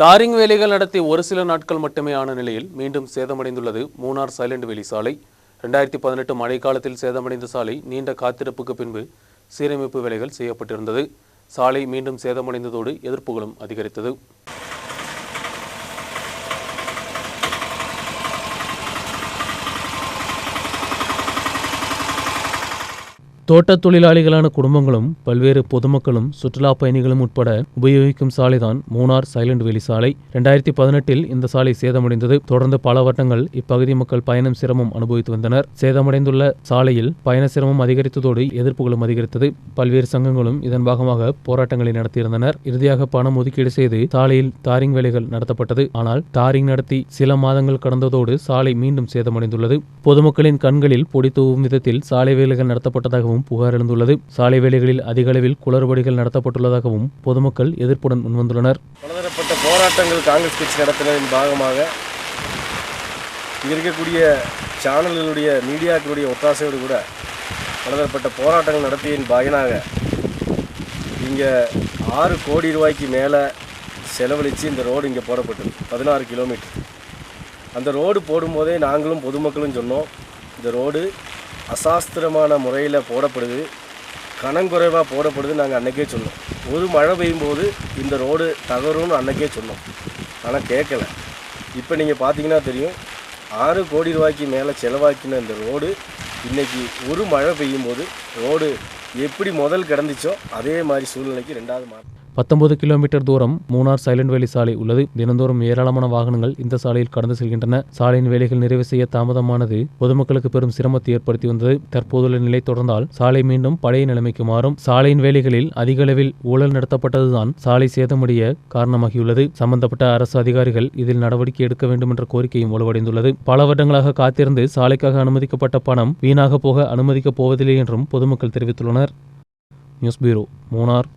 தாரிங் வேலைகள் நடத்தி ஒரு சில நாட்கள் மட்டுமே ஆன நிலையில் மீண்டும் சேதமடைந்துள்ளது. மூணார் சைலண்ட் வேலி சாலை. ரெண்டாயிரத்தி பதினெட்டு மழைக்காலத்தில் சேதமடைந்த சாலை நீண்ட காத்திருப்புக்கு பின்பு சீரமைப்பு வேலைகள் செய்யப்பட்டிருந்தது. சாலை மீண்டும் சேதமடைந்ததோடு எதிர்ப்புகளும் அதிகரித்தது. தோட்டத் தொழிலாளிகளான குடும்பங்களும் பல்வேறு பொதுமக்களும் சுற்றுலா பயணிகளும் உட்பட உபயோகிக்கும் சாலைதான் மூணார் சைலண்ட் வேலி சாலை. ரெண்டாயிரத்தி பதினெட்டில் இந்த சாலை சேதமடைந்தது. தொடர்ந்து பல வருடங்கள் இப்பகுதி மக்கள் பயணம் சிரமம் அனுபவித்து வந்தனர். சேதமடைந்துள்ள சாலையில் பயண சிரமம் அதிகரித்ததோடு எதிர்ப்புகளும் அதிகரித்தது. பல்வேறு சங்கங்களும் இதன் பாகமாக போராட்டங்களை நடத்தியிருந்தனர். இறுதியாக பணம் ஒதுக்கீடு செய்து சாலையில் தாரிங் வேலைகள் நடத்தப்பட்டது. ஆனால் தாரிங் நடத்தி சில மாதங்கள் கடந்ததோடு சாலை மீண்டும் சேதமடைந்துள்ளது. பொதுமக்களின் கண்களில் பொடி தூவும் விதத்தில் சாலை வேலைகள் நடத்தப்பட்டதாகவும் புகார் எழுந்துள்ளது. சாலை வேலைகளில் அதிக அளவில் குளறுபடிகள் நடத்தப்பட்டுள்ளதாகவும் பொதுமக்கள் எதிர்ப்புடன் முன்வந்துள்ளனர். பலதரப்பட்ட போராட்டங்கள் காங்கிரஸ் கட்சி நடத்தினதின் பாகமாக இங்கே இருக்கக்கூடிய சேனல்களுடைய மீடியாக்களுடைய ஒத்தாசையோடு கூட பலதரப்பட்ட போராட்டங்கள் நடத்தியதின் பயனாக இங்கே ஆறு கோடி ரூபாய்க்கு மேலே செலவழித்து இந்த ரோடு இங்கே போடப்பட்டது. பதினாறு கிலோமீட்டர். அந்த ரோடு போடும்போதே நாங்களும் பொதுமக்களும் சொன்னோம் இந்த ரோடு அசாஸ்திரமான முறையில் போடப்படுது. கணங்குறைவாக போடப்படுது நாங்கள் அன்றைக்கே சொன்னோம். ஒரு மழை பெய்யும் போது இந்த ரோடு தகரும்னு அன்றைக்கே சொன்னோம். ஆனால் கேட்கல இப்போ நீங்கள் பார்த்தீங்கன்னா தெரியும். ஆறு கோடி ரூபாய்க்கு மேலே செலவாக்கின இந்த ரோடு இன்றைக்கி ஒரு மழை பெய்யும் போது ரோடு எப்படி முதல் கிடந்துச்சோ அதே மாதிரி சூழ்நிலைக்கு ரெண்டாவது மாறும் பத்தொன்பது கிலோமீட்டர் தூரம் மூணார் சைலண்ட் வேலி சாலை உள்ளது. தினந்தோறும் ஏராளமான வாகனங்கள் இந்த சாலையில் கடந்து செல்கின்றன. சாலையின் வேலைகள் நிறைவு செய்ய தாமதமானது. பொதுமக்களுக்கு பெரும் சிரமத்தை ஏற்படுத்தி வந்தது. தற்போதுள்ள நிலை தொடர்ந்தால் சாலை மீண்டும் பழைய நிலைமைக்கு மாறும். சாலையின் வேலைகளில் அதிக அளவில் ஊழல் நடத்தப்பட்டதுதான் சாலை சேதமடைய காரணமாகியுள்ளது. சம்பந்தப்பட்ட அரசு அதிகாரிகள் இதில் நடவடிக்கை எடுக்க வேண்டும் என்ற கோரிக்கையும் வலுவடைந்துள்ளது. பல வருடங்களாக காத்திருந்து சாலைக்காக அனுமதிக்கப்பட்ட பணம் வீணாக போக அனுமதிக்கப் போவதில்லை என்றும் பொதுமக்கள் தெரிவித்துள்ளனர். News bureau Munnar.